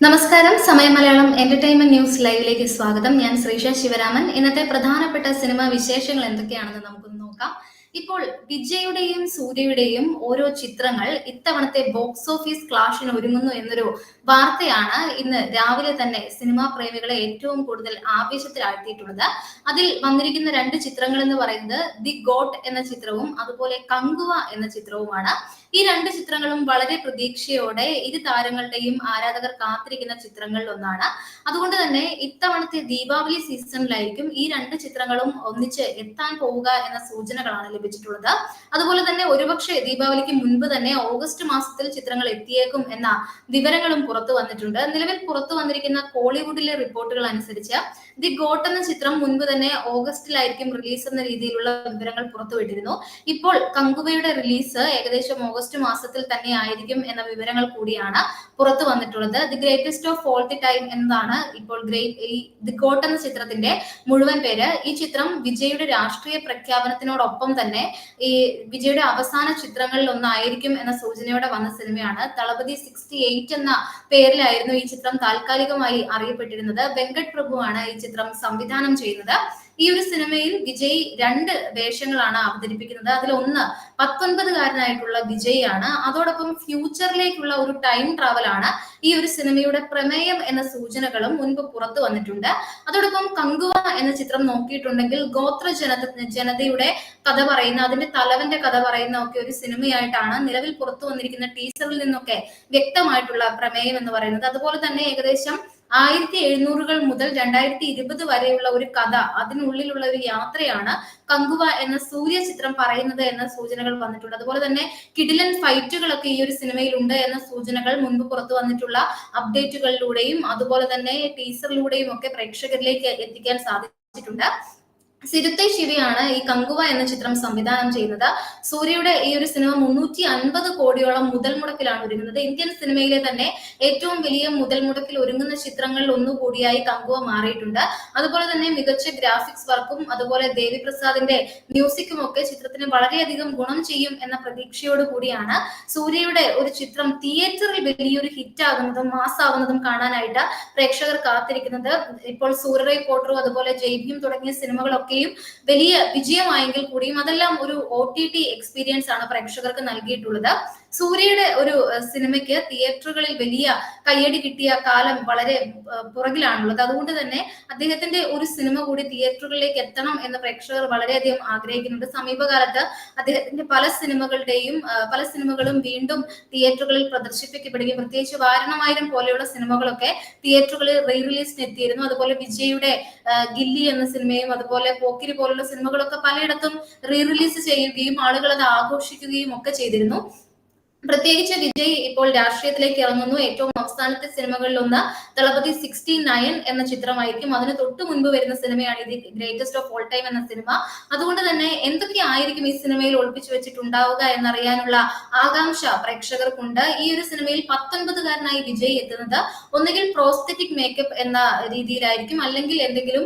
നമസ്കാരം സമയ Malayalam entertainment news ലൈവിലേക്ക് സ്വാഗതം. ഞാൻ ശ്രീഷ ശിവരാമൻ. ഇന്നത്തെ പ്രധാനപ്പെട്ട സിനിമാ വിശേഷങ്ങൾ എന്തൊക്കെയാണെന്ന് നമുക്കൊന്ന് നോക്കാം. ഇപ്പോൾ വിജയുടെയും സൂര്യയുടെയും ഓരോ ചിത്രങ്ങൾ ഇത്തവണത്തെ ബോക്സ് ഓഫീസ് ക്ലാഷിന് ഒരുങ്ങുന്നു എന്നൊരു വാർത്തയാണ് ഇന്ന് രാവിലെ തന്നെ സിനിമാ പ്രേമികളെ ഏറ്റവും കൂടുതൽ ആവേശത്തിലാഴ്ത്തിയിട്ടുള്ളത്. അതിൽ വന്നിരിക്കുന്ന രണ്ട് ചിത്രങ്ങൾ എന്ന് പറയുന്നത് ദി ഗോട്ട് എന്ന ചിത്രവും അതുപോലെ കങ്കുവ എന്ന ചിത്രവുമാണ്. ഈ രണ്ട് ചിത്രങ്ങളും വളരെ പ്രതീക്ഷയോടെ ഇരു താരങ്ങളുടെയും ആരാധകർ കാത്തിരിക്കുന്ന ചിത്രങ്ങളിൽ ഒന്നാണ് അതുകൊണ്ട് തന്നെ ഇത്തവണത്തെ ദീപാവലി സീസണിലായിരിക്കും ഈ രണ്ട് ചിത്രങ്ങളും ഒന്നിച്ച് എത്താൻ പോവുക എന്ന സൂചനകളാണ് ലഭിച്ചിട്ടുള്ളത്. അതുപോലെ തന്നെ ഒരുപക്ഷെ ദീപാവലിക്ക് മുൻപ് തന്നെ ഓഗസ്റ്റ് മാസത്തിൽ ചിത്രങ്ങൾ എത്തിയേക്കും എന്ന വിവരങ്ങളും പുറത്തു വന്നിട്ടുണ്ട്. നിലവിൽ പുറത്തു വന്നിരിക്കുന്ന കോളിവുഡിലെ റിപ്പോർട്ടുകൾ അനുസരിച്ച് ദി ഗോട്ട് എന്ന ചിത്രം മുൻപ് തന്നെ ഓഗസ്റ്റിലായിരിക്കും റിലീസ് എന്ന രീതിയിലുള്ള വിവരങ്ങൾ പുറത്തുവിട്ടിരുന്നു. ഇപ്പോൾ കങ്കുവയുടെ റിലീസ് ഏകദേശം ഓഗസ്റ്റ് മാസത്തിൽ തന്നെ ആയിരിക്കും എന്ന വിവരങ്ങൾ കൂടിയാണ് പുറത്തു വന്നിട്ടുള്ളത്. The greatest of all the time എന്നതാണ് ഇപ്പോൾ ദി ഗോട്ട് എന്ന ചിത്രത്തിന്റെ മുഴുവൻ പേര്. ഈ ചിത്രം വിജയുടെ രാഷ്ട്രീയ പ്രഖ്യാപനത്തിനോടൊപ്പം തന്നെ ഈ വിജയുടെ അവസാന ചിത്രങ്ങളിൽ ഒന്നായിരിക്കും എന്ന സൂചനയോടെ വന്ന സിനിമയാണ്. തളപതി സിക്സ്റ്റി എയ്റ്റ് എന്ന പേരിലായിരുന്നു ഈ ചിത്രം താൽക്കാലികമായി അറിയപ്പെട്ടിരുന്നത്. വെങ്കട് പ്രഭുവാണ് ഈ ചിത്രം സംവിധാനം ചെയ്യുന്നത്. ഈ ഒരു സിനിമയിൽ വിജയ് രണ്ട് വേഷങ്ങളാണ് അവതരിപ്പിക്കുന്നത്. അതിൽ ഒന്ന് പത്തൊൻപതുകാരനായിട്ടുള്ള വിജയ് ആണ്. അതോടൊപ്പം ഫ്യൂച്ചറിലേക്കുള്ള ഒരു ടൈം ട്രാവൽ ആണ് ഈ ഒരു സിനിമയുടെ പ്രമേയം എന്ന സൂചനകളും മുൻപ് പുറത്തു വന്നിട്ടുണ്ട്. അതോടൊപ്പം കങ്കുവ എന്ന ചിത്രം നോക്കിയിട്ടുണ്ടെങ്കിൽ ഗോത്ര ജനത ജനതയുടെ കഥ പറയുന്ന അതിന്റെ തലവന്റെ കഥ പറയുന്ന ഒക്കെ ഒരു സിനിമയായിട്ടാണ് നിലവിൽ പുറത്തു വന്നിരിക്കുന്ന ടീസറിൽ നിന്നൊക്കെ വ്യക്തമായിട്ടുള്ള പ്രമേയം എന്ന് പറയുന്നത്. അതുപോലെ തന്നെ ഏകദേശം ആയിരത്തി എഴുന്നൂറുകൾ മുതൽ രണ്ടായിരത്തി ഇരുപത് വരെയുള്ള ഒരു കഥ അതിനുള്ളിലുള്ള ഒരു യാത്രയാണ് കങ്കുവ എന്ന സൂര്യ ചിത്രം പറയുന്നത് എന്ന സൂചനകൾ വന്നിട്ടുണ്ട്. അതുപോലെ തന്നെ കിടിലൻ ഫൈറ്റുകളൊക്കെ ഈ ഒരു സിനിമയിൽ ഉണ്ട് എന്ന സൂചനകൾ മുൻപ് പുറത്തു വന്നിട്ടുള്ള അപ്ഡേറ്റുകളിലൂടെയും അതുപോലെ തന്നെ ടീസറിലൂടെയും ഒക്കെ പ്രേക്ഷകരിലേക്ക് എത്തിക്കാൻ സാധിച്ചിട്ടുണ്ട്. സിരുത്തെ ശിവയാണ് ഈ കങ്കുവ എന്ന ചിത്രം സംവിധാനം ചെയ്യുന്നത്. സൂര്യയുടെ ഈ ഒരു സിനിമ മുന്നൂറ്റി അൻപത് കോടിയോളം മുതൽ മുടക്കിലാണ് ഒരുങ്ങുന്നത്. ഇന്ത്യൻ സിനിമയിലെ തന്നെ ഏറ്റവും വലിയ മുതൽ മുടക്കിൽ ഒരുങ്ങുന്ന ചിത്രങ്ങളിൽ ഒന്നുകൂടിയായി കങ്കുവ മാറിയിട്ടുണ്ട്. അതുപോലെ തന്നെ മികച്ച ഗ്രാഫിക്സ് വർക്കും അതുപോലെ ദേവി പ്രസാദിന്റെ മ്യൂസിക്കും ഒക്കെ ചിത്രത്തിന് വളരെയധികം ഗുണം ചെയ്യും എന്ന പ്രതീക്ഷയോട് കൂടിയാണ് സൂര്യയുടെ ഒരു ചിത്രം തിയേറ്ററിൽ വലിയൊരു ഹിറ്റ് ആകുന്നതും മാസ് ആവുന്നതും കാണാനായിട്ട് പ്രേക്ഷകർ കാത്തിരിക്കുന്നത്. ഇപ്പോൾ സൂര്യ പോട്ടറും അതുപോലെ ജയ്ഭീം തുടങ്ങിയ സിനിമകളൊക്കെ ഒക്കെയും വലിയ വിജയമായെങ്കിൽ കൂടിയും അതെല്ലാം ഒരു ഒ ടി ടി എക്സ്പീരിയൻസ് ആണ് പ്രേക്ഷകർക്ക് നൽകിയിട്ടുള്ളത്. സൂര്യയുടെ ഒരു സിനിമയ്ക്ക് തിയേറ്ററുകളിൽ വലിയ കയ്യടി കിട്ടിയ കാലം വളരെ പുറകിലാണുള്ളത്. അതുകൊണ്ട് തന്നെ അദ്ദേഹത്തിന്റെ ഒരു സിനിമ കൂടി തിയേറ്ററുകളിലേക്ക് എത്തണം എന്ന് പ്രേക്ഷകർ വളരെയധികം ആഗ്രഹിക്കുന്നുണ്ട്. സമീപകാലത്ത് അദ്ദേഹത്തിന്റെ പല സിനിമകളുടെയും പല സിനിമകളും വീണ്ടും തിയേറ്ററുകളിൽ പ്രദർശിപ്പിക്കപ്പെടുകയും പ്രത്യേകിച്ച് വാരണമായിരം പോലെയുള്ള സിനിമകളൊക്കെ തിയേറ്ററുകളിൽ റീ റിലീസിന് എത്തിയിരുന്നു അതുപോലെ വിജയുടെ ഗില്ലി എന്ന സിനിമയും അതുപോലെ പോക്കിരി പോലുള്ള സിനിമകളൊക്കെ പലയിടത്തും റീ റിലീസ് ചെയ്യുകയും ആളുകൾ അത് ആഘോഷിക്കുകയും ഒക്കെ ചെയ്തിരുന്നു. പ്രത്യേകിച്ച് വിജയ് ഇപ്പോൾ രാഷ്ട്രീയത്തിലേക്ക് ഇറങ്ങുന്നു. ഏറ്റവും അവസാനത്തെ സിനിമകളിൽ ഒന്ന് ദളപതി സിക്സ്റ്റി നയൻ എന്ന ചിത്രമായിരിക്കും. അതിന് തൊട്ട് മുൻപ് വരുന്ന സിനിമയാണ് ഇത് ഗ്രേറ്റസ്റ്റ് ഓഫ് ഓൾ ടൈം എന്ന സിനിമ. അതുകൊണ്ട് തന്നെ എന്തൊക്കെ ആയിരിക്കും ഈ സിനിമയിൽ ഒളിപ്പിച്ചു വെച്ചിട്ടുണ്ടാവുക എന്നറിയാനുള്ള ആകാംക്ഷ പ്രേക്ഷകർക്കുണ്ട്. ഈ ഒരു സിനിമയിൽ പത്തൊൻപതുകാരനായി വിജയ് എത്തുന്നത് ഒന്നുകിൽ പ്രോസ്തറ്റിക് മേക്കപ്പ് എന്ന രീതിയിലായിരിക്കും അല്ലെങ്കിൽ എന്തെങ്കിലും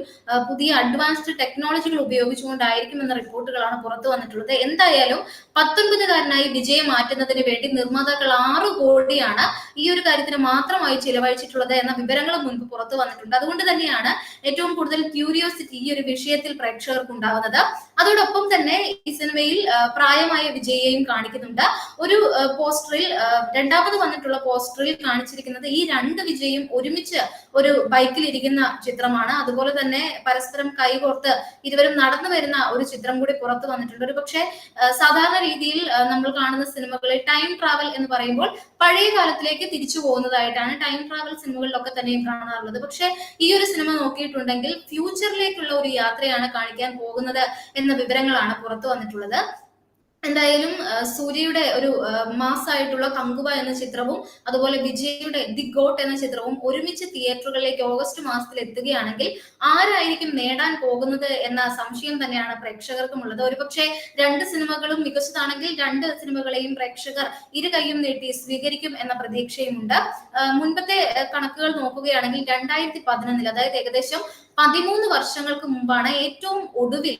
പുതിയ അഡ്വാൻസ്ഡ് ടെക്നോളജികൾ ഉപയോഗിച്ചുകൊണ്ടായിരിക്കും എന്ന റിപ്പോർട്ടുകളാണ് പുറത്തു വന്നിട്ടുള്ളത്. എന്തായാലും പത്തൊൻപതുകാരനായി വിജയ് മാറ്റുന്നതിന് വേണ്ടി നിർമ്മാതാക്കൾ ആറു കോടിയാണ് ഈ ഒരു കാര്യത്തിന് മാത്രമായി ചിലവഴിച്ചിട്ടുള്ളത് എന്ന വിവരങ്ങൾ മുൻപ് പുറത്തു വന്നിട്ടുണ്ട്. അതുകൊണ്ട് തന്നെയാണ് ഏറ്റവും കൂടുതൽ ക്യൂരിയോസിറ്റി ഈ ഒരു വിഷയത്തിൽ പ്രേക്ഷകർക്ക് ഉണ്ടാവുന്നത്. അതോടൊപ്പം തന്നെ ഈ സിനിമയിൽ പ്രായമായ വിജയെയും കാണിക്കുന്നുണ്ട്. ഒരു പോസ്റ്ററിൽ രണ്ടാമത് വന്നിട്ടുള്ള പോസ്റ്ററിൽ കാണിച്ചിരിക്കുന്നത് ഈ രണ്ട് വിജയും ഒരുമിച്ച് ഒരു ബൈക്കിൽ ഇരിക്കുന്ന ചിത്രമാണ്. അതുപോലെ തന്നെ പരസ്പരം കൈകോർത്ത് ഇരുവരും നടന്നു വരുന്ന ഒരു ചിത്രം കൂടി പുറത്തു വന്നിട്ടുണ്ട്. ഒരു പക്ഷേ സാധാരണ രീതിയിൽ നമ്മൾ കാണുന്ന സിനിമകളിൽ ടൈം ട്രാവൽ എന്ന് പറയുമ്പോൾ പഴയ കാലത്തിലേക്ക് തിരിച്ചു പോകുന്നതായിട്ടാണ് ടൈം ട്രാവൽ സിനിമകളിലൊക്കെ തന്നെയും കാണാറുള്ളത്. പക്ഷെ ഈ ഒരു സിനിമ നോക്കിയിട്ടുണ്ടെങ്കിൽ ഫ്യൂച്ചറിലേക്കുള്ള ഒരു യാത്രയാണ് കാണിക്കാൻ പോകുന്നത് എന്ന വിവരങ്ങളാണ് പുറത്തു വന്നിട്ടുള്ളത്. എന്തായാലും സൂര്യയുടെ ഒരു മാസായിട്ടുള്ള കങ്കുവ എന്ന ചിത്രവും അതുപോലെ വിജയയുടെ ദി ഗോട്ട് എന്ന ചിത്രവും ഒരുമിച്ച് തിയേറ്ററുകളിലേക്ക് ഓഗസ്റ്റ് മാസത്തിൽ എത്തുകയാണെങ്കിൽ ആരായിരിക്കും നേടാൻ പോകുന്നത് എന്ന സംശയം തന്നെയാണ് പ്രേക്ഷകർക്കും ഉള്ളത് ഒരുപക്ഷെ രണ്ട് സിനിമകളും മികച്ചതാണെങ്കിൽ രണ്ട് സിനിമകളെയും പ്രേക്ഷകർ ഇരു കൈയും നീട്ടി സ്വീകരിക്കും എന്ന പ്രതീക്ഷയുമുണ്ട്. മുൻപത്തെ കണക്കുകൾ നോക്കുകയാണെങ്കിൽ രണ്ടായിരത്തി പതിനൊന്നിൽ അതായത് ഏകദേശം പതിമൂന്ന് വർഷങ്ങൾക്ക് മുമ്പാണ് ഏറ്റവും ഒടുവിൽ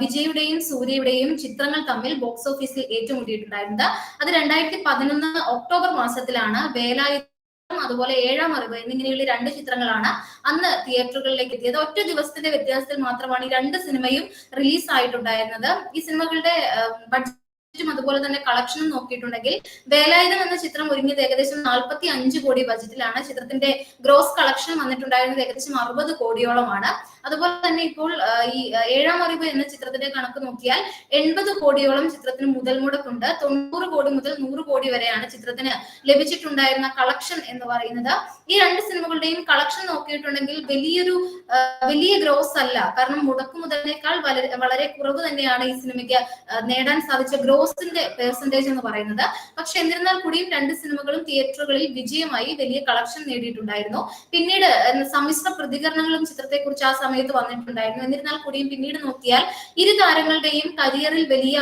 വിജയുടെയും സൂര്യയുടെയും ചിത്രങ്ങൾ തമ്മിൽ ബോക്സ് ഓഫീസിൽ ഏറ്റുമുട്ടിയിട്ടുണ്ടായിരുന്നത്. അത് രണ്ടായിരത്തി പതിനൊന്ന് ഒക്ടോബർ മാസത്തിലാണ് വേലായുധ അതുപോലെ ഏഴാം അറിവ് എന്നിങ്ങനെയുള്ള രണ്ട് ചിത്രങ്ങളാണ് അന്ന് തിയേറ്ററുകളിലേക്ക് എത്തിയത്. ഒറ്റ ദിവസത്തിന്റെ വ്യത്യാസത്തിൽ മാത്രമാണ് ഈ രണ്ട് സിനിമയും റിലീസ് ആയിട്ടുണ്ടായിരുന്നത്. ഈ സിനിമകളുടെ ബഡ്ജറ്റും അതുപോലെ തന്നെ കളക്ഷനും നോക്കിയിട്ടുണ്ടെങ്കിൽ വേലായുധം എന്ന ചിത്രം ഒരുങ്ങിയത് ഏകദേശം നാൽപ്പത്തി അഞ്ച് കോടി ബജറ്റിലാണ് ചിത്രത്തിന്റെ ഗ്രോസ് കളക്ഷൻ വന്നിട്ടുണ്ടായിരുന്നത് ഏകദേശം അറുപത് കോടിയോളമാണ്. അതുപോലെ തന്നെ ഇപ്പോൾ ഈ ഏഴാം അറിവ് എന്ന ചിത്രത്തിന്റെ കണക്ക് നോക്കിയാൽ എൺപത് കോടിയോളം ചിത്രത്തിന് മുതൽ മുടക്കുണ്ട്. തൊണ്ണൂറ് കോടി മുതൽ നൂറ് കോടി വരെയാണ് ചിത്രത്തിന് ലഭിച്ചിട്ടുണ്ടായിരുന്ന കളക്ഷൻ എന്ന് പറയുന്നത്. ഈ രണ്ട് സിനിമകളുടെയും കളക്ഷൻ നോക്കിയിട്ടുണ്ടെങ്കിൽ വലിയൊരു വലിയ ഗ്രോസ് അല്ല. കാരണം മുടക്കു മുതലിനേക്കാൾ വളരെ വളരെ കുറവ് തന്നെയാണ് ഈ സിനിമയ്ക്ക് നേടാൻ സാധിച്ച ഗ്രോസിന്റെ പെർസെന്റേജ് എന്ന് പറയുന്നത്. പക്ഷെ എന്നിരുന്നാൽ കൂടിയും രണ്ട് സിനിമകളും തിയേറ്ററുകളിൽ വിജയമായി വലിയ കളക്ഷൻ നേടിയിട്ടുണ്ടായിരുന്നു. പിന്നീട് സമ്മിശ്ര പ്രതികരണങ്ങളും ചിത്രത്തെക്കുറിച്ച് ആ സമയത്ത് വന്നിട്ടുണ്ടായിരുന്നു. എന്നിരുന്നാൽ കൂടിയും പിന്നീട് നോക്കിയാൽ ഇരു താരങ്ങളുടെയും കരിയറിൽ വലിയ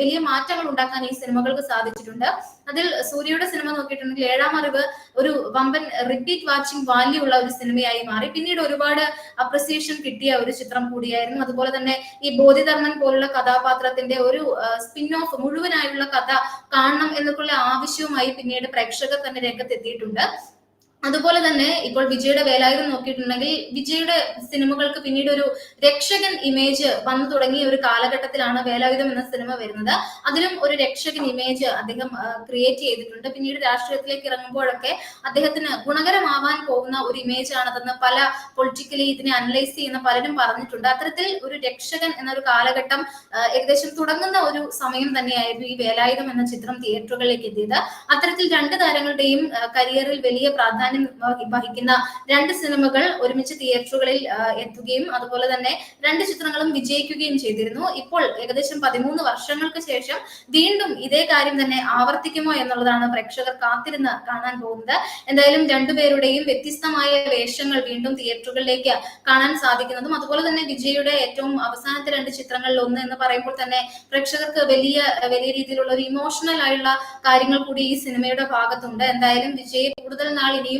വലിയ മാറ്റങ്ങൾ ഉണ്ടാക്കാൻ ഈ സിനിമകൾക്ക് സാധിച്ചിട്ടുണ്ട്. അതിൽ സൂര്യയുടെ സിനിമ നോക്കിയിട്ടുണ്ടെങ്കിൽ ഏഴാം അറിവ് ഒരു വമ്പൻ റിപ്പീറ്റ് വാച്ചിങ് വാല്യൂ ഉള്ള ഒരു സിനിമയായി മാറി. പിന്നീട് ഒരുപാട് അപ്രിസിയേഷൻ കിട്ടിയ ഒരു ചിത്രം കൂടിയായിരുന്നു. അതുപോലെ തന്നെ ഈ ബോധിധർമ്മൻ പോലുള്ള കഥാപാത്രത്തിന്റെ ഒരു സ്പിൻ ഓഫ് മുഴുവനായുള്ള കഥ കാണണം എന്നൊക്കെയുള്ള ആവശ്യവുമായി പിന്നീട് പ്രേക്ഷകർ തന്നെ രംഗത്തെത്തിയിട്ടുണ്ട്. അതുപോലെ തന്നെ ഇപ്പോൾ വിജയുടെ വേലായുധം നോക്കിയിട്ടുണ്ടെങ്കിൽ വിജയുടെ സിനിമകൾക്ക് പിന്നീട് ഒരു രക്ഷകൻ ഇമേജ് വന്നു തുടങ്ങിയ ഒരു കാലഘട്ടത്തിലാണ് വേലായുധം എന്ന സിനിമ വരുന്നത്. അതിലും ഒരു രക്ഷകൻ ഇമേജ് അദ്ദേഹം ക്രിയേറ്റ് ചെയ്തിട്ടുണ്ട്. പിന്നീട് രാഷ്ട്രീയത്തിലേക്ക് ഇറങ്ങുമ്പോഴൊക്കെ അദ്ദേഹത്തിന് ഗുണകരമാവാൻ പോകുന്ന ഒരു ഇമേജ് ആണതെന്ന് പല പൊളിറ്റിക്കലി ഇതിനെ അനലൈസ് ചെയ്യുന്ന പലരും പറഞ്ഞിട്ടുണ്ട്. അത്തരത്തിൽ ഒരു രക്ഷകൻ എന്നൊരു കാലഘട്ടം ഏകദേശം തുടങ്ങുന്ന ഒരു സമയം തന്നെയായിരുന്നു ഈ വേലായുധം എന്ന ചിത്രം തിയേറ്ററുകളിലേക്ക് എത്തിയത്. അത്തരത്തിൽ രണ്ട് താരങ്ങളുടെയും കരിയറിൽ വലിയ പ്രാധാന്യം വഹി- വഹിക്കുന്ന രണ്ട് സിനിമകൾ ഒരുമിച്ച് തിയേറ്ററുകളിൽ എത്തുകയും അതുപോലെ തന്നെ രണ്ട് ചിത്രങ്ങളും വിജയിക്കുകയും ചെയ്തിരുന്നു. ഇപ്പോൾ ഏകദേശം പതിമൂന്ന് വർഷങ്ങൾക്ക് ശേഷം വീണ്ടും ഇതേ കാര്യം തന്നെ ആവർത്തിക്കുമോ എന്നുള്ളതാണ് പ്രേക്ഷകർ കാത്തിരുന്ന് കാണാൻ പോകുന്നത്. എന്തായാലും രണ്ടുപേരുടെയും വ്യത്യസ്തമായ വേഷങ്ങൾ വീണ്ടും തിയേറ്ററുകളിലേക്ക് കാണാൻ സാധിക്കുന്നതും അതുപോലെ തന്നെ വിജയുടെ ഏറ്റവും അവസാനത്തെ രണ്ട് ചിത്രങ്ങളിൽ ഒന്ന് എന്ന് പറയുമ്പോൾ തന്നെ പ്രേക്ഷകർക്ക് വലിയ വലിയ രീതിയിലുള്ള ഒരു ഇമോഷണൽ ആയുള്ള കാര്യങ്ങൾ കൂടി ഈ സിനിമയുടെ ഭാഗത്തുണ്ട്. എന്തായാലും വിജയ് കൂടുതൽ നാൾ ഇനിയും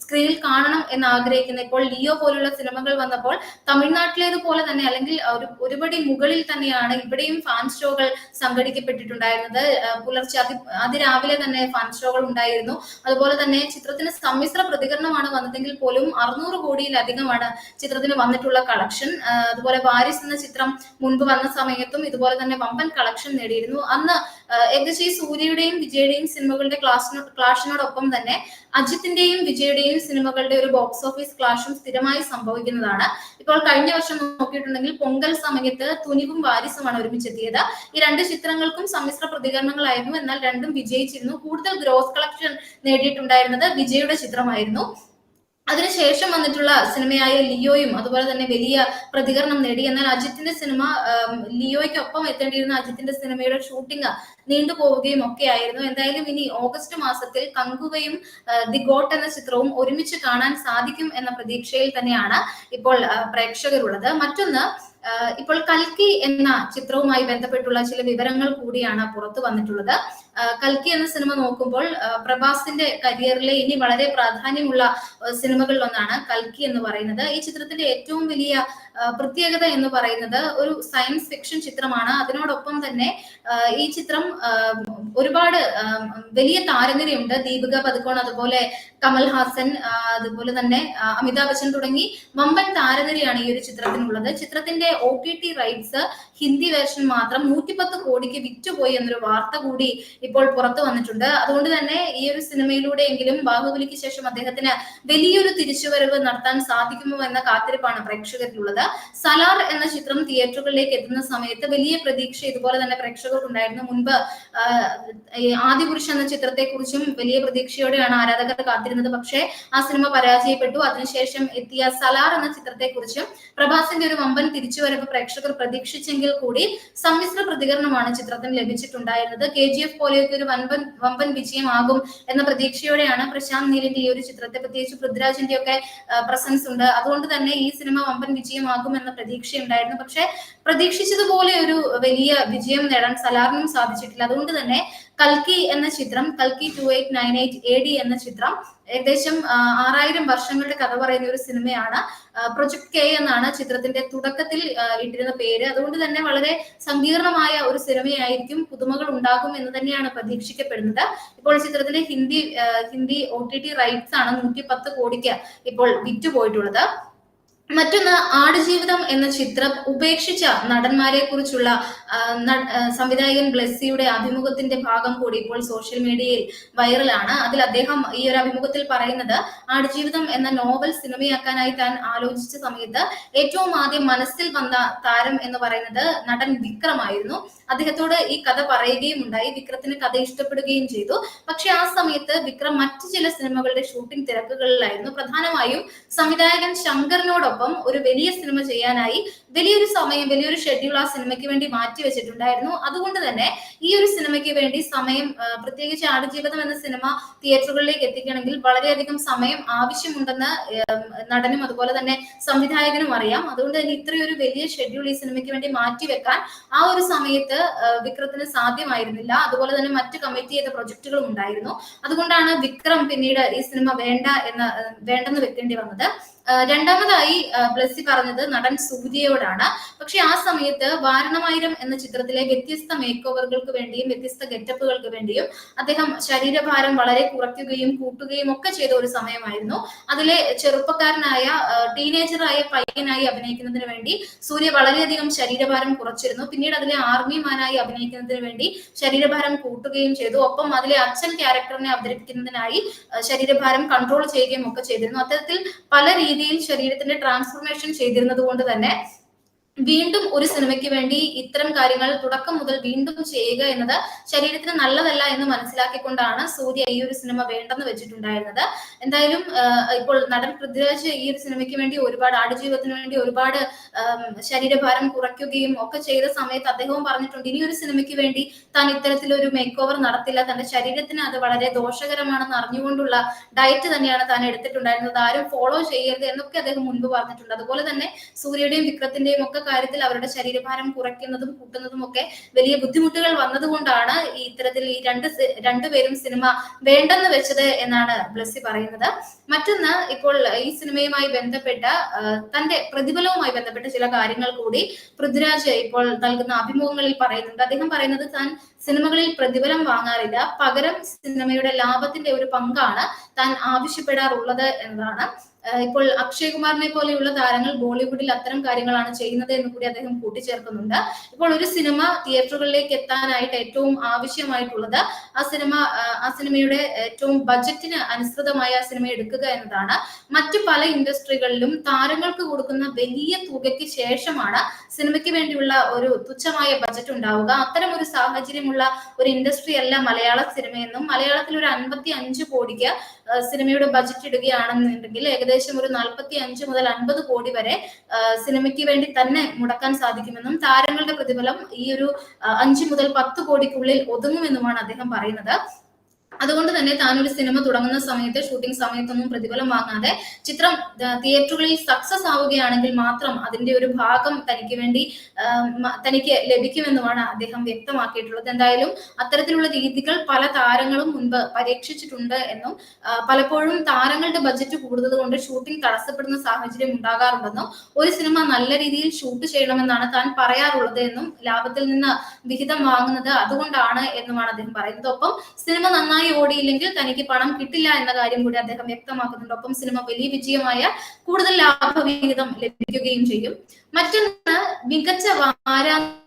സ്ക്രീനിൽ കാണണം എന്ന് ആഗ്രഹിക്കുന്ന ഇപ്പോൾ ലിയോ പോലുള്ള സിനിമകൾ വന്നപ്പോൾ തമിഴ്നാട്ടിലേതുപോലെ തന്നെ അല്ലെങ്കിൽ ഒരു ഒരുപടി മുകളിൽ തന്നെയാണ് ഇവിടെയും ഫാൻ ഷോകൾ സംഘടിക്കപ്പെട്ടിട്ടുണ്ടായിരുന്നത്. പുലർച്ചെ അതി അതിരാവിലെ തന്നെ ഫാൻ ഷോകൾ ഉണ്ടായിരുന്നു. അതുപോലെ തന്നെ ചിത്രത്തിന് സമ്മിശ്ര പ്രതികരണമാണ് വന്നതെങ്കിൽ പോലും അറുന്നൂറ് കോടിയിലധികമാണ് ചിത്രത്തിന് വന്നിട്ടുള്ള കളക്ഷൻ അതുപോലെ വാരിസ് എന്ന ചിത്രം മുൻപ് വന്ന സമയത്തും ഇതുപോലെ തന്നെ വമ്പൻ കളക്ഷൻ നേടിയിരുന്നു. അന്ന് ഏകദേശം സൂര്യയുടെയും വിജയുടെയും സിനിമകളുടെ ക്ലാസ് ക്ലാഷിനോടൊപ്പം തന്നെ അജിത്തിന്റെയും വിജയുടെയും സിനിമകളുടെ ഒരു ബോക്സ് ഓഫീസ് ക്ലാഷും സ്ഥിരമായി സംഭവിക്കുന്നതാണ്. ഇപ്പോൾ കഴിഞ്ഞ വർഷം നോക്കിയിട്ടുണ്ടെങ്കിൽ പൊങ്കൽ സമയത്ത് തുനിവും വാരിസുമാണ് ഒരുമിച്ചെത്തിയത്. ഈ രണ്ട് ചിത്രങ്ങൾക്കും സമ്മിശ്ര പ്രതികരണങ്ങളായിരുന്നു. എന്നാൽ രണ്ടും വിജയിച്ചിരുന്നു. കൂടുതൽ ഗ്രോസ് കളക്ഷൻ നേടിയിട്ടുണ്ടായിരുന്നത് വിജയുടെ ചിത്രമായിരുന്നു. അതിനുശേഷം വന്നിട്ടുള്ള സിനിമയായ ലിയോയും അതുപോലെ തന്നെ വലിയ പ്രതികരണം നേടി. എന്നാൽ അജിത്തിന്റെ സിനിമ ലിയോയ്ക്കൊപ്പം എത്തേണ്ടിയിരുന്ന അജിത്തിന്റെ സിനിമയുടെ ഷൂട്ടിംഗ് നീണ്ടുപോവുകയും ഒക്കെ ആയിരുന്നു. എന്തായാലും ഇനി ഓഗസ്റ്റ് മാസത്തിൽ കങ്കുവയും ദി ഗോട്ട് എന്ന ചിത്രവും ഒരുമിച്ച് കാണാൻ സാധിക്കും എന്ന പ്രതീക്ഷയിൽ തന്നെയാണ് ഇപ്പോൾ പ്രേക്ഷകരുള്ളത്. മറ്റൊന്ന് ഇപ്പോൾ കൽക്കി എന്ന ചിത്രവുമായി ബന്ധപ്പെട്ടുള്ള ചില വിവരങ്ങൾ കൂടിയാണ് പുറത്തു വന്നിട്ടുള്ളത്. കൽക്കി എന്ന സിനിമ നോക്കുമ്പോൾ പ്രഭാസിന്റെ കരിയറിലെ ഇനി വളരെ പ്രാധാന്യമുള്ള സിനിമകളിൽ ഒന്നാണ് കൽക്കി എന്ന് പറയുന്നത്. ഈ ചിത്രത്തിന്റെ ഏറ്റവും വലിയ പ്രത്യേകത എന്ന് പറയുന്നത് ഒരു സയൻസ് ഫിക്ഷൻ ചിത്രമാണ്. അതിനോടൊപ്പം തന്നെ ഈ ചിത്രം ഒരുപാട് വലിയ താരനിരയുണ്ട്. ദീപിക പതുക്കോൺ അതുപോലെ കമൽ ഹാസൻ അതുപോലെ തന്നെ അമിതാഭ് ബച്ചൻ തുടങ്ങി വമ്പൻ താരനിരയാണ് ഈ ഒരു ചിത്രത്തിനുള്ളത്. ചിത്രത്തിന്റെ O T T rights Hindi version മാത്രം നൂറ്റിപ്പത്ത് കോടിക്ക് വിറ്റുപോയി എന്നൊരു വാർത്ത കൂടി ഇപ്പോൾ പുറത്തു വന്നിട്ടുണ്ട്. അതുകൊണ്ട് തന്നെ ഈ ഒരു സിനിമയിലൂടെയെങ്കിലും ബാഹുബലിക്ക് ശേഷം അദ്ദേഹത്തിന് വലിയൊരു തിരിച്ചുവരവ് നടത്താൻ സാധിക്കുമോ എന്ന കാത്തിരിപ്പാണ് പ്രേക്ഷകരിലുള്ളത്. സലാർ എന്ന ചിത്രം തിയേറ്ററുകളിലേക്ക് എത്തുന്ന സമയത്ത് വലിയ പ്രതീക്ഷ ഇതുപോലെ തന്നെ പ്രേക്ഷകർക്കുണ്ടായിരുന്നു. മുൻപ് ആ, പുരുഷൻ എന്ന ചിത്രത്തെ കുറിച്ചും വലിയ പ്രതീക്ഷയോടെയാണ് ആരാധകർ കാത്തിരുന്നത്. പക്ഷേ ആ സിനിമ പരാജയപ്പെട്ടു. അതിനുശേഷം എത്തിയ സലാർ എന്ന ചിത്രത്തെ കുറിച്ചും പ്രഭാസിന്റെ ഒരു വമ്പൻ തിരിച്ചുവരവ് പ്രേക്ഷകർ പ്രതീക്ഷിച്ചെങ്കിൽ കൂടി സമ്മിശ്ര പ്രതികരണമാണ് ചിത്രത്തിന് ലഭിച്ചിട്ടുണ്ടായിരുന്നത്. കെ ജി എഫ് പോലെയൊക്കെ ഒരു വമ്പൻ വമ്പൻ വിജയമാകും എന്ന പ്രതീക്ഷയോടെയാണ് പ്രശാന്ത് നീലിന്റെ ഈ ഒരു ചിത്രത്തെ പ്രത്യേകിച്ച് പൃഥ്വിരാജിന്റെ ഒക്കെ പ്രസൻസ് ഉണ്ട്. അതുകൊണ്ട് തന്നെ ഈ സിനിമ വമ്പൻ വിജയമാകും എന്ന പ്രതീക്ഷയുണ്ടായിരുന്നു. പക്ഷെ പ്രതീക്ഷിച്ചതുപോലെ ഒരു വലിയ വിജയം നേടാൻ സലാറിനും സാധിച്ചിട്ടില്ല. അതുകൊണ്ട് തന്നെ കൽക്കി എന്ന ചിത്രം കൽക്കി two eight nine eight A D എന്ന ചിത്രം ഏകദേശം ആറായിരം വർഷങ്ങളുടെ കഥ പറയുന്ന ഒരു സിനിമയാണ്. പ്രൊജക്ട് കെ എന്നാണ് ചിത്രത്തിന്റെ തുടക്കത്തിൽ ഇട്ടിരുന്ന പേര്. അതുകൊണ്ട് തന്നെ വളരെ സങ്കീർണമായ ഒരു സിനിമയായിരിക്കും പുതുമകൾ ഉണ്ടാകും എന്ന് തന്നെയാണ് പ്രതീക്ഷിക്കപ്പെടുന്നത്. ഇപ്പോൾ ചിത്രത്തിന്റെ Hindi Hindi O T T rights ആണ് നൂറ്റി പത്ത് കോടിക്ക് ഇപ്പോൾ വിറ്റുപോയിട്ടുള്ളത്. മറ്റൊന്ന് ആടുജീവിതം എന്ന ചിത്രം ഉപേക്ഷിച്ച നടന്മാരെ കുറിച്ചുള്ള സംവിധായകൻ ബ്ലെസ്സിയുടെ അഭിമുഖത്തിന്റെ ഭാഗം കൂടി ഇപ്പോൾ സോഷ്യൽ മീഡിയയിൽ വൈറലാണ്. അതിൽ അദ്ദേഹം ഈ ഒരു അഭിമുഖത്തിൽ പറയുന്നത് ആടുജീവിതം എന്ന നോവൽ സിനിമയാക്കാനായി താൻ ആലോചിച്ച സമയത്ത് ഏറ്റവും ആദ്യം മനസ്സിൽ വന്ന താരം എന്ന് പറയുന്നത് നടൻ വിക്രമായിരുന്നു അദ്ദേഹത്തോട് ഈ കഥ പറയുകയും ഉണ്ടായി. വിക്രത്തിന് കഥ ഇഷ്ടപ്പെടുകയും ചെയ്തു. പക്ഷെ ആ സമയത്ത് വിക്രം മറ്റു ചില സിനിമകളുടെ ഷൂട്ടിംഗ് തിരക്കുകളിലായിരുന്നു. പ്രധാനമായും സംവിധായകൻ ശങ്കറിനോടൊപ്പം ഒരു വലിയ സിനിമ ചെയ്യാനായി വലിയൊരു സമയം വലിയൊരു ഷെഡ്യൂൾ ആ സിനിമയ്ക്ക് വേണ്ടി മാറ്റി വെച്ചിട്ടുണ്ടായിരുന്നു അതുകൊണ്ട് തന്നെ ഈ ഒരു സിനിമയ്ക്ക് വേണ്ടി സമയം പ്രത്യേകിച്ച് ആടുജീവിതം എന്ന സിനിമ തിയേറ്ററുകളിലേക്ക് എത്തിക്കണമെങ്കിൽ വളരെയധികം സമയം ആവശ്യമുണ്ടെന്ന് നടനും അതുപോലെ തന്നെ സംവിധായകനും അറിയാം. അതുകൊണ്ട് തന്നെ ഇത്രയൊരു വലിയ ഷെഡ്യൂൾ ഈ സിനിമയ്ക്ക് വേണ്ടി മാറ്റിവെക്കാൻ ആ ഒരു സമയത്ത് വിക്രത്തിന് സാധ്യമായിരുന്നില്ല. അതുപോലെ തന്നെ മറ്റ് കമ്മിറ്റ് ചെയ്ത പ്രൊജക്ടുകളും ഉണ്ടായിരുന്നു. അതുകൊണ്ടാണ് വിക്രം പിന്നീട് ഈ സിനിമ വേണ്ട എന്ന് വേണ്ടെന്ന് വെക്കേണ്ടി വന്നത്. രണ്ടാമതായി ബ്ലസ്സി പറഞ്ഞത് നടൻ സൂര്യയോടാണ്. പക്ഷെ ആ സമയത്ത് വാരണമായിരം എന്ന ചിത്രത്തിലെ വ്യത്യസ്ത മേക്ക് ഓവറുകൾക്ക് വേണ്ടിയും വ്യത്യസ്ത ഗെറ്റപ്പുകൾക്ക് വേണ്ടിയും അദ്ദേഹം ശരീരഭാരം വളരെ കുറയ്ക്കുകയും കൂട്ടുകയും ഒക്കെ ചെയ്ത ഒരു സമയമായിരുന്നു. അതിലെ ചെറുപ്പക്കാരനായ ടീനേജറായ പയ്യനായി അഭിനയിക്കുന്നതിന് വേണ്ടി സൂര്യ വളരെയധികം ശരീരഭാരം കുറച്ചിരുന്നു. പിന്നീട് അതിലെ ആർമിമാനായി അഭിനയിക്കുന്നതിന് വേണ്ടി ശരീരഭാരം കൂട്ടുകയും ചെയ്തു. ഒപ്പം അതിലെ അച്ഛൻ ക്യാരക്ടറിനെ അവതരിപ്പിക്കുന്നതിനായി ശരീരഭാരം കൺട്രോൾ ചെയ്യുകയും ഒക്കെ ചെയ്തിരുന്നു. അത്തരത്തിൽ പല രീതിയിൽ ശരീരത്തിന്റെ ട്രാൻസ്ഫോർമേഷൻ ചെയ്തിരുന്നത് കൊണ്ട് തന്നെ വീണ്ടും ഒരു സിനിമയ്ക്ക് വേണ്ടി ഇത്തരം കാര്യങ്ങൾ തുടക്കം മുതൽ വീണ്ടും ചെയ്യുക എന്നത് ശരീരത്തിന് നല്ലതല്ല എന്ന് മനസ്സിലാക്കിക്കൊണ്ടാണ് സൂര്യ ഈ ഒരു സിനിമ വേണ്ടെന്ന് വെച്ചിട്ടുണ്ടായിരുന്നത്. എന്തായാലും ഇപ്പോൾ നടൻ പൃഥ്വിരാജ് ഈ ഒരു സിനിമയ്ക്ക് വേണ്ടി ഒരുപാട് ആടുജീവിതത്തിന് വേണ്ടി ഒരുപാട് ശരീരഭാരം കുറയ്ക്കുകയും ഒക്കെ ചെയ്ത സമയത്ത് അദ്ദേഹവും പറഞ്ഞിട്ടുണ്ട് ഇനി ഒരു സിനിമയ്ക്ക് വേണ്ടി താൻ ഇത്തരത്തിലൊരു മേക്ക് ഓവർ നടത്തില്ല. തന്റെ ശരീരത്തിന് അത് വളരെ ദോഷകരമാണെന്ന് അറിഞ്ഞുകൊണ്ടുള്ള ഡയറ്റ് തന്നെയാണ് താൻ എടുത്തിട്ടുണ്ടായിരുന്നത്. ആരും ഫോളോ ചെയ്യരുത് എന്നൊക്കെ അദ്ദേഹം മുൻപ് പറഞ്ഞിട്ടുണ്ട്. അതുപോലെ തന്നെ സൂര്യയുടെയും വിക്രത്തിന്റെയും ഒക്കെ കാര്യത്തിൽ അവരുടെ ശരീരഭാരം കുറയ്ക്കുന്നതും കൂട്ടുന്നതും ഒക്കെ വലിയ ബുദ്ധിമുട്ടുകൾ വന്നതുകൊണ്ടാണ് ഈ ഇത്തരത്തിൽ ഈ രണ്ട് രണ്ടുപേരും സിനിമ വേണ്ടെന്ന് വെച്ചത് എന്നാണ് ബ്ലസ്സി പറയുന്നത്. മറ്റൊന്ന് ഇപ്പോൾ ഈ സിനിമയുമായി ബന്ധപ്പെട്ട തന്റെ പ്രതിഫലവുമായി ബന്ധപ്പെട്ട ചില കാര്യങ്ങൾ കൂടി പൃഥ്വിരാജ് ഇപ്പോൾ നൽകുന്ന അഭിമുഖങ്ങളിൽ പറയുന്നുണ്ട്. അദ്ദേഹം പറയുന്നത് താൻ സിനിമകളിൽ പ്രതിഫലം വാങ്ങാറില്ല. പകരം സിനിമയുടെ ലാഭത്തിന്റെ ഒരു പങ്കാണ് താൻ ആവശ്യപ്പെടാറുള്ളത് എന്നതാണ്. ഇപ്പോൾ അക്ഷയ് കുമാറിനെ പോലെയുള്ള താരങ്ങൾ ബോളിവുഡിൽ അത്തരം കാര്യങ്ങളാണ് ചെയ്യുന്നത് എന്ന് കൂടി അദ്ദേഹം കൂട്ടിച്ചേർക്കുന്നുണ്ട്. ഇപ്പോൾ ഒരു സിനിമ തിയേറ്ററുകളിലേക്ക് എത്താനായിട്ട് ഏറ്റവും ആവശ്യമായിട്ടുള്ളത് ആ സിനിമ ആ സിനിമയുടെ ഏറ്റവും ബജറ്റിന് അനുസൃതമായ ആ സിനിമ എടുക്കുക എന്നതാണ്. മറ്റു പല ഇൻഡസ്ട്രികളിലും താരങ്ങൾക്ക് കൊടുക്കുന്ന വലിയ തുകയ്ക്ക് ശേഷമാണ് സിനിമയ്ക്ക് വേണ്ടിയുള്ള ഒരു തുച്ഛമായ ബജറ്റ് ഉണ്ടാവുക. അത്തരം ഒരു സാഹചര്യമുള്ള ഒരു ഇൻഡസ്ട്രി അല്ല മലയാള സിനിമയെന്നും മലയാളത്തിൽ ഒരു അൻപത്തി അഞ്ച് കോടിക്ക് സിനിമയുടെ ബജറ്റ് ഇടുകയാണെന്നുണ്ടെങ്കിൽ ഏകദേശം ഒരു നാൽപ്പത്തി അഞ്ച് മുതൽ അൻപത് കോടി വരെ സിനിമയ്ക്ക് വേണ്ടി തന്നെ മുടക്കാൻ സാധിക്കുമെന്നും താരങ്ങളുടെ പ്രതിഫലം ഈ ഒരു അഞ്ച് മുതൽ പത്ത് കോടിക്കുള്ളിൽ ഒതുങ്ങുമെന്നുമാണ് അദ്ദേഹം പറയുന്നത്. അതുകൊണ്ട് തന്നെ താൻ ഒരു സിനിമ തുടങ്ങുന്ന സമയത്ത് ഷൂട്ടിംഗ് സമയത്തൊന്നും പ്രതിഫലം വാങ്ങാതെ ചിത്രം തിയേറ്ററുകളിൽ സക്സസ് ആവുകയാണെങ്കിൽ മാത്രം അതിന്റെ ഒരു ഭാഗം തനിക്ക് വേണ്ടി തനിക്ക് ലഭിക്കുമെന്നുമാണ് അദ്ദേഹം വ്യക്തമാക്കിയിട്ടുള്ളത്. എന്തായാലും അത്തരത്തിലുള്ള രീതികൾ പല താരങ്ങളും മുൻപ് പരീക്ഷിച്ചിട്ടുണ്ട് എന്നും പലപ്പോഴും താരങ്ങളുടെ ബജറ്റ് കൂടുന്നത് കൊണ്ട് ഷൂട്ടിംഗ് തടസ്സപ്പെടുന്ന സാഹചര്യം ഉണ്ടാകാറുണ്ടെന്നും ഒരു സിനിമ നല്ല രീതിയിൽ ഷൂട്ട് ചെയ്യണമെന്നാണ് താൻ പറയാറുള്ളത് എന്നും ലാഭത്തിൽ നിന്ന് വിഹിതം വാങ്ങുന്നത് അതുകൊണ്ടാണ് എന്നുമാണ് അദ്ദേഹം പറയുന്നത്. ഒപ്പം സിനിമ നന്നായി ഓടിയില്ലെങ്കിൽ തനിക്ക് പണം കിട്ടില്ല എന്ന കാര്യം കൂടി അദ്ദേഹം വ്യക്തമാക്കുന്നുണ്ട്. ഒപ്പം സിനിമ വലിയ വിജയമായ കൂടുതൽ ലാഭവിഹിതം ലഭിക്കുകയും ചെയ്യും. മറ്റൊന്ന് മികച്ച വാരാന്ത്യ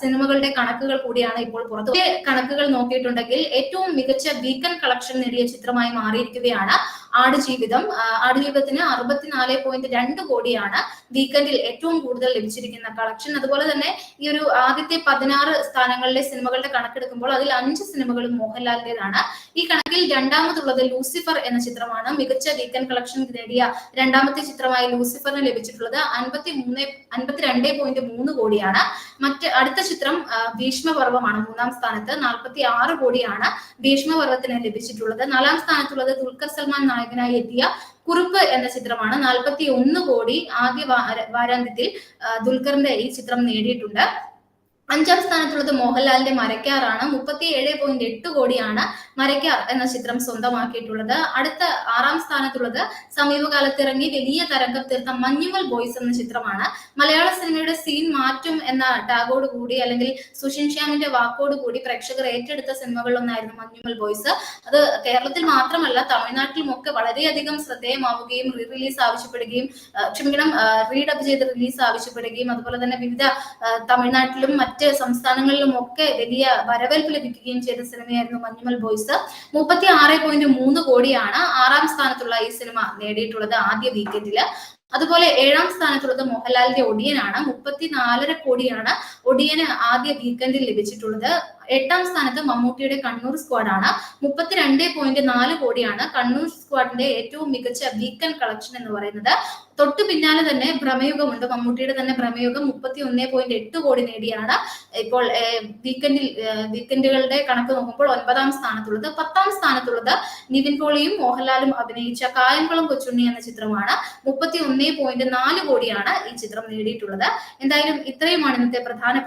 സിനിമകളുടെ കണക്കുകൾ കൂടിയാണ് ഇപ്പോൾ പുറത്തു കണക്കുകൾ നോക്കിയിട്ടുണ്ടെങ്കിൽ ഏറ്റവും മികച്ച വീക്കൻ കളക്ഷൻ നേടിയ ചിത്രമായി മാറിയിരിക്കുകയാണ് ആടുജീവിതം. ആടുജീവിതത്തിന് അറുപത്തിനാല് പോയിന്റ് രണ്ട് കോടിയാണ് വീക്കെൻഡിൽ ഏറ്റവും കൂടുതൽ ലഭിച്ചിരിക്കുന്ന കളക്ഷൻ. അതുപോലെ തന്നെ ഈ ഒരു ആദ്യത്തെ പതിനാറ് സ്ഥാനങ്ങളിലെ സിനിമകളുടെ കണക്കെടുക്കുമ്പോൾ അതിൽ അഞ്ച് സിനിമകളും മോഹൻലാലിന്റേതാണ് ഈ കണക്കിൽ രണ്ടാമതുള്ളത് ലൂസിഫർ എന്ന ചിത്രമാണ്. മികച്ച വീക്കൻ കളക്ഷൻ നേടിയ രണ്ടാമത്തെ ചിത്രമായി ലൂസിഫറിന് ലഭിച്ചിട്ടുള്ളത് അൻപത്തി മൂന്ന് അൻപത്തിരണ്ട് പോയിന്റ് മൂന്ന് കോടിയാണ്. മറ്റ് അടുത്ത ചിത്രം ഭീഷ്മപർവമാണ്. മൂന്നാം സ്ഥാനത്ത് നാൽപ്പത്തി ആറ് കോടിയാണ് ഭീഷ്മപർവത്തിന് ലഭിച്ചിട്ടുള്ളത്. നാലാം സ്ഥാനത്തുള്ളത് ദുൽഖർ സൽമാൻ നായകനായി എത്തിയ കുറുപ്പ് എന്ന ചിത്രമാണ്. നാൽപ്പത്തി ഒന്ന് കോടി ആദ്യ വാര- വാരാന്ത്യത്തിൽ ദുൽഖറിന്റെ ഈ ചിത്രം നേടിയിട്ടുണ്ട്. അഞ്ചാം സ്ഥാനത്തുള്ളത് മോഹൻലാലിന്റെ മരക്കാറാണ്. മുപ്പത്തി ഏഴ് പോയിന്റ് എട്ട് കോടിയാണ് മരക്കാർ എന്ന ചിത്രം സ്വന്തമാക്കിയിട്ടുള്ളത്. അടുത്ത ആറാം സ്ഥാനത്തുള്ളത് സമീപകാലത്ത് ഇറങ്ങി വലിയ തരംഗം തീർത്ത മഞ്ഞുമൽ ബോയ്സ് എന്ന ചിത്രമാണ്. മലയാള സിനിമയുടെ സീൻ മാറ്റും എന്ന ടാഗോട് കൂടി അല്ലെങ്കിൽ സുഷിൻ ശ്യാമിന്റെ വാക്കോട് കൂടി പ്രേക്ഷകർ ഏറ്റെടുത്ത സിനിമകളിലൊന്നായിരുന്നു മഞ്ഞുമൽ ബോയ്സ്. അത് കേരളത്തിൽ മാത്രമല്ല തമിഴ്നാട്ടിലും ഒക്കെ വളരെയധികം ശ്രദ്ധേയമാവുകയും റീ റിലീസ് ആവശ്യപ്പെടുകയും ക്ഷമിക്കണം റീഡപ്പ് ചെയ്ത് റിലീസ് ആവശ്യപ്പെടുകയും അതുപോലെ തന്നെ വിവിധ തമിഴ്നാട്ടിലും മറ്റ് സംസ്ഥാനങ്ങളിലും ഒക്കെ വലിയ വരവേൽപ്പ് ലഭിക്കുകയും ചെയ്ത സിനിമയായിരുന്നു മഞ്ഞുമൽ ബോയ്സ്. മുപ്പത്തി ആറ് പോയിന്റ് മൂന്ന് കോടിയാണ് ആറാം സ്ഥാനത്തുള്ള ഈ സിനിമ നേടിയിട്ടുള്ളത് ആദ്യ വീക്കെൻഡിൽ അതുപോലെ ഏഴാം സ്ഥാനത്തുള്ളത് മോഹൻലാലിന്റെ ഒടിയനാണ്. മുപ്പത്തി നാലര കോടിയാണ് ഒടിയന് ആദ്യ വീക്കെൻഡിൽ ലഭിച്ചിട്ടുള്ളത്. എട്ടാം സ്ഥാനത്ത് മമ്മൂട്ടിയുടെ കണ്ണൂർ സ്ക്വാഡാണ് മുപ്പത്തിരണ്ട് പോയിന്റ് നാല് കോടിയാണ് കണ്ണൂർ സ്ക്വാഡിന്റെ ഏറ്റവും മികച്ച വീക്കെൻഡ് കളക്ഷൻ എന്ന് പറയുന്നത്. തൊട്ടു പിന്നാലെ തന്നെ ഭ്രമയുഗമുണ്ട്. മമ്മൂട്ടിയുടെ തന്നെ ഭ്രമയുഗം മുപ്പത്തി ഒന്ന് പോയിന്റ് എട്ട് കോടി നേടിയാണ്. ഇപ്പോൾ വീക്കെൻഡിൽ വീക്കെൻഡുകളുടെ കണക്ക് നോക്കുമ്പോൾ ഒൻപതാം സ്ഥാനത്തുള്ളത് പത്താം സ്ഥാനത്തുള്ളത് നിവിൻ പോളിയും മോഹൻലാലും അഭിനയിച്ച കായംകുളം കൊച്ചുണ്ണി എന്ന ചിത്രമാണ്. മുപ്പത്തി ഒന്ന് പോയിന്റ് നാല് കോടിയാണ് ഈ ചിത്രം നേടിയിട്ടുള്ളത്. എന്തായാലും ഇത്രയുമാണ് ഇന്നത്തെ പ്രധാനപ്പെട്ട